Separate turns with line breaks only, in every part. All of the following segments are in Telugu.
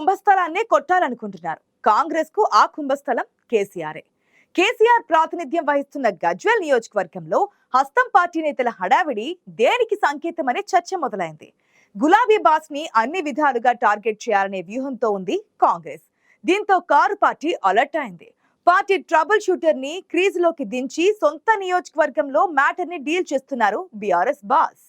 కుంభస్థలాన్నే కొట్టాలనుకుంటున్నారు. కాంగ్రెస్కు ఆ కుంభస్థలం కేసీఆరే. కేసీఆర్ ప్రాతినిధ్యం వహిస్తున్న గజ్వెల్ నియోజకవర్గంలో హస్తం పార్టీ నేతల హడావిడి దేనికి సంకేతమనే చర్చ మొదలైంది. గులాబీ బాస్ని అన్ని విధాలుగా టార్గెట్ చేయాలనే వ్యూహంతో ఉంది కాంగ్రెస్. దీంతో కారు పార్టీ అలర్ట్ అయింది. పార్టీ ట్రబుల్ షూటర్ని క్రీజ్లోకి దించి సొంత నియోజకవర్గంలో మ్యాటర్ని డీల్ చేస్తున్నారు బీఆర్ఎస్ బాస్.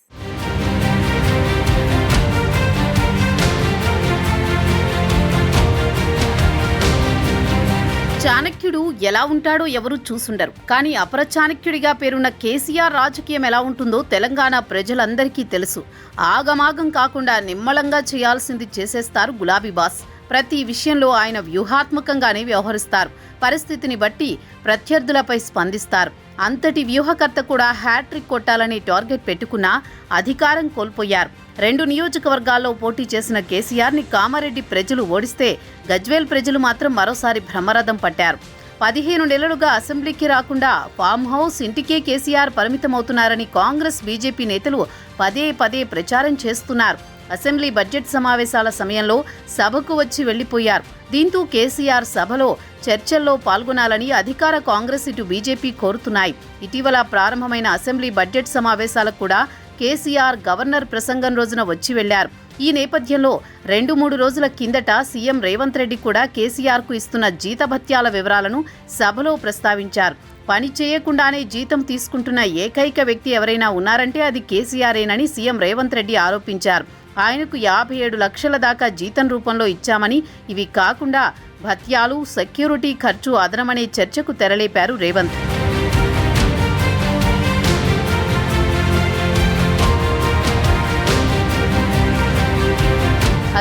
ఎలా ఉంటాడో ఎవరూ చూసుండరు. కానీ అపరచాణక్యుడిగా పేరున్న కేసీఆర్ రాజకీయం ఎలా ఉంటుందో తెలంగాణ ప్రజలందరికీ తెలుసు. ఆగమాగం కాకుండా నిమ్మలంగా చేయాల్సింది చేసేస్తారు గులాబీ బాస్. ప్రతి విషయంలో ఆయన వ్యూహాత్మకంగానే వ్యవహరిస్తారు. పరిస్థితిని బట్టి ప్రత్యర్థులపై స్పందిస్తారు. అంతటి వ్యూహకర్త కూడా హ్యాట్రిక్ కొట్టాలని టార్గెట్ పెట్టుకున్నా అధికారం కోల్పోయారు. రెండు నియోజకవర్గాల్లో పోటీ చేసిన కేసీఆర్ని కామారెడ్డి ప్రజలు ఓడిస్తే గజ్వేల్ ప్రజలు మాత్రం మరోసారి భ్రమరథం పట్టారు. పదిహేను నెలలుగా అసెంబ్లీకి రాకుండా ఫామ్ హౌస్ ఇంటికే కేసీఆర్ పరిమితమవుతున్నారని కాంగ్రెస్ బీజేపీ నేతలు పదే పదే ప్రచారం చేస్తున్నారు. అసెంబ్లీ బడ్జెట్ సమావేశాల సమయంలో సభకు వచ్చి వెళ్ళిపోయారు దీంతో కేసీఆర్ సభలో చర్చల్లో పాల్గొనాలని అధికార కాంగ్రెస్ ఇటు బీజేపీ కోరుతున్నాయి. ఇటీవల ప్రారంభమైన అసెంబ్లీ బడ్జెట్ సమావేశాలకు కూడా కేసీఆర్ గవర్నర్ ప్రసంగం రోజున వచ్చి వెళ్ళారు ఈ నేపథ్యంలో రెండు మూడు రోజుల కిందట సీఎం రేవంత్ రెడ్డి కూడా కేసీఆర్కు ఇస్తున్న జీతభత్యాల వివరాలను సభలో ప్రస్తావించారు. పని చేయకుండానే జీతం తీసుకుంటున్న ఏకైక వ్యక్తి ఎవరైనా ఉన్నారంటే అది కేసీఆరేనని సీఎం రేవంత్ రెడ్డి ఆరోపించారు. ఆయనకు యాభై ఏడు లక్షల దాకా జీతం రూపంలో ఇచ్చామని ఇవి కాకుండా భత్యాలు సెక్యూరిటీ ఖర్చు అదనమనే చర్చకు తెరలేపారు రేవంత్.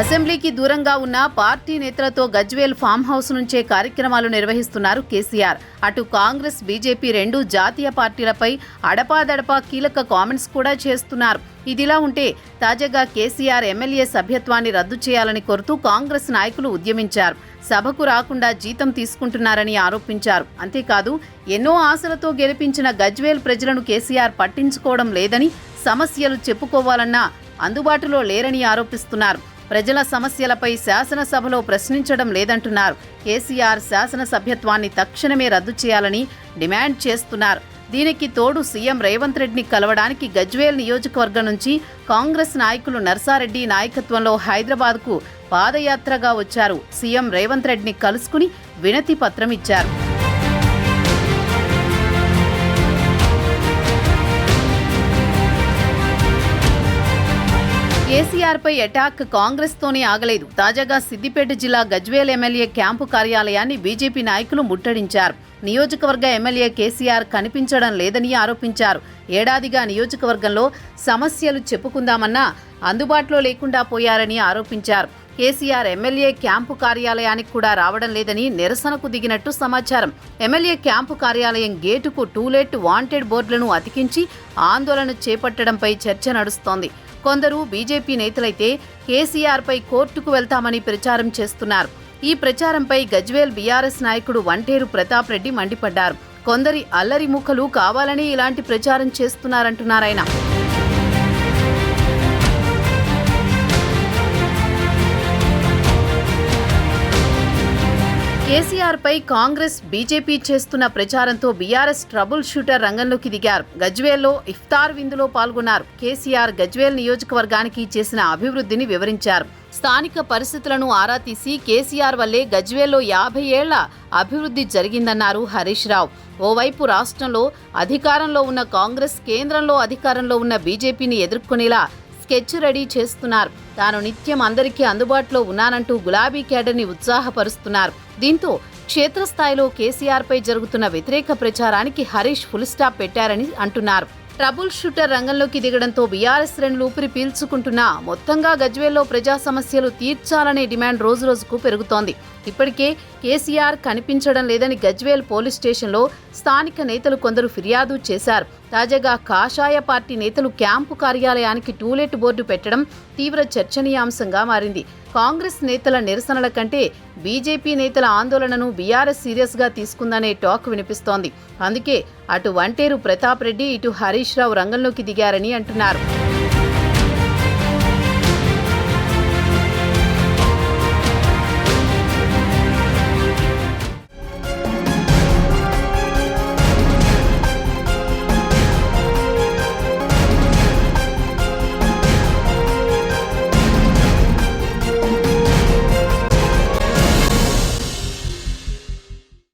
అసెంబ్లీకి దూరంగా ఉన్న పార్టీ నేతలతో గజ్వేల్ ఫామ్ హౌస్ నుంచే కార్యక్రమాలు నిర్వహిస్తున్నారు కేసీఆర్. అటు కాంగ్రెస్ బీజేపీ రెండు జాతీయ పార్టీలపై అడపాదడపా కీలక కామెంట్స్ కూడా చేస్తున్నారు. ఇదిలా ఉంటే తాజాగా కేసీఆర్ ఎమ్మెల్యే సభ్యత్వాన్ని రద్దు చేయాలని కోరుతూ కాంగ్రెస్ నాయకులు ఉద్యమించారు. సభకు రాకుండా జీతం తీసుకుంటున్నారని ఆరోపించారు. అంతేకాదు ఎన్నో ఆశలతో గెలిపించిన గజ్వేల్ ప్రజలను కేసీఆర్ పట్టించుకోవడం లేదని సమస్యలు చెప్పుకోవాలన్నా అందుబాటులో లేరని ఆరోపిస్తున్నారు. ప్రజల సమస్యలపై శాసనసభలో ప్రశ్నించడం లేదంటున్నారు. కేసీఆర్ శాసనసభ్యత్వాన్ని తక్షణమే రద్దు చేయాలని డిమాండ్ చేస్తున్నారు. దీనికి తోడు సీఎం రేవంత్ రెడ్డిని కలవడానికి గజ్వేల్ నియోజకవర్గం నుంచి కాంగ్రెస్ నాయకులు నర్సారెడ్డి నాయకత్వంలో హైదరాబాద్కు పాదయాత్రగా వచ్చారు. సీఎం రేవంత్ రెడ్డిని కలుసుకుని వినతి పత్రం ఇచ్చారు. కేసీఆర్పై అటాక్ కాంగ్రెస్తోనే ఆగలేదు. తాజాగా సిద్దిపేట జిల్లా గజ్వేల్ ఎమ్మెల్యే క్యాంపు కార్యాలయాన్ని బీజేపీ నాయకులు ముట్టడించారు. నియోజకవర్గ ఎమ్మెల్యే కేసీఆర్ కనిపించడం లేదని ఆరోపించారు. ఏడాదిగా నియోజకవర్గంలో సమస్యలు చెప్పుకుందామన్నా అందుబాటులో లేకుండా పోయారని ఆరోపించారు. కేసీఆర్ ఎమ్మెల్యే క్యాంపు కార్యాలయానికి కూడా రావడం లేదని నిరసనకు దిగినట్టు సమాచారం. ఎమ్మెల్యే క్యాంపు కార్యాలయం గేటుకు టూలెట్ వాంటెడ్ బోర్డులను అతికించి ఆందోళన చేపట్టడంపై చర్చ నడుస్తోంది. కొందరు బీజేపీ నేతలైతే కేసీఆర్పై కోర్టుకు వెళ్తామని ప్రచారం చేస్తున్నారు. ఈ ప్రచారంపై గజ్వేల్ బీఆర్ఎస్ నాయకుడు వంటేరు ప్రతాప్ రెడ్డి మండిపడ్డారు. కొందరి అల్లరి ముఖలు కావాలని ఇలాంటి ప్రచారం చేస్తున్నారంటున్నారాయన కేసీఆర్పై కాంగ్రెస్ బీజేపీ చేస్తున్న ప్రచారంతో బీఆర్ఎస్ ట్రబుల్ షూటర్ రంగంలోకి దిగారు. గజ్వేల్లో ఇఫ్తార్ విందులో పాల్గొన్నారు. కేసీఆర్ గజ్వేల్ నియోజకవర్గానికి చేసిన అభివృద్ధిని వివరించారు. స్థానిక పరిస్థితులను ఆరా తీసి కేసీఆర్ వల్లే గజ్వేల్లో యాభై ఏళ్ళ అభివృద్ధి జరిగిందన్నారు హరీష్ రావు. ఓవైపు రాష్ట్రంలో అధికారంలో ఉన్న కాంగ్రెస్ కేంద్రంలో అధికారంలో ఉన్న బీజేపీని ఎదుర్కొనేలా స్కెచ్ రెడీ చేస్తున్నారు. తాను నిత్యం అందరికీ అందుబాటులో ఉన్నానంటూ గులాబీ కేడర్ని ఉత్సాహపరుస్తున్నారు. దీంతో క్షేత్రస్థాయిలో కేసీఆర్పై జరుగుతున్న వ్యతిరేక ప్రచారానికి హరీష్ ఫుల్ స్టాప్ పెట్టారని అంటున్నారు. ట్రబుల్ షూటర్ రంగంలోకి దిగడంతో బీఆర్ఎస్ శ్రేణులు ఊపిరి పీల్చుకుంటున్నా మొత్తంగా గజ్వేల్లో ప్రజా సమస్యలు తీర్చాలనే డిమాండ్ రోజురోజుకు పెరుగుతోంది. ఇప్పటికే కేసీఆర్ కనిపించడం లేదని గజ్వేల్ పోలీస్ స్టేషన్లో స్థానిక నేతలు కొందరు ఫిర్యాదు చేశారు. తాజాగా కాషాయ పార్టీ నేతలు క్యాంపు కార్యాలయానికి టూలెట్ బోర్డు పెట్టడం తీవ్ర చర్చనీయాంశంగా మారింది. కాంగ్రెస్ నేతల నిరసనల కంటే బీజేపీ నేతల ఆందోళనను బీఆర్ఎస్ సీరియస్గా తీసుకుందనే టాక్ వినిపిస్తోంది. అందుకే అటు వంటేరు ప్రతాప్ రెడ్డి ఇటు హరీష్ రావు రంగంలోకి దిగారని అంటున్నారు.